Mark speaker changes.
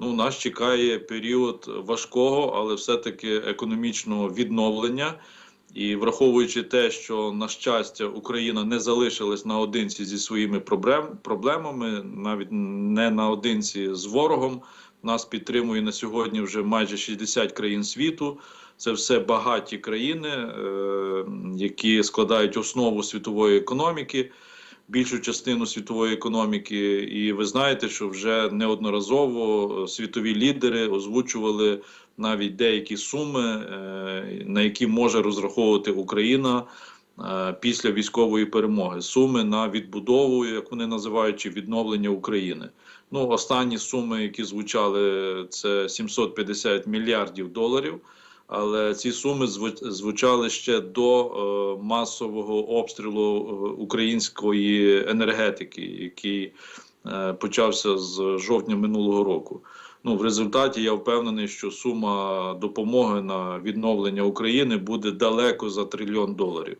Speaker 1: Ну, нас чекає період важкого, але все-таки економічного відновлення. І враховуючи те, що на щастя Україна не залишилась наодинці зі своїми проблем, проблемами, навіть не наодинці з ворогом. Нас підтримує на сьогодні вже майже 60 країн світу. Це все багаті країни, е, які складають основу світової економіки, більшу частину світової економіки. І ви знаєте, що вже неодноразово світові лідери озвучували навіть деякі суми, е, на які може розраховувати Україна е, після військової перемоги. Суми на відбудову, як вони називають, чи відновлення України. Ну, останні суми, які звучали, це 750 мільярдів доларів. Але ці суми зву- звучали ще до е, масового обстрілу е, української енергетики, який е, почався з жовтня минулого року. Ну, в результаті я впевнений, що сума допомоги на відновлення України буде далеко за трильйон доларів.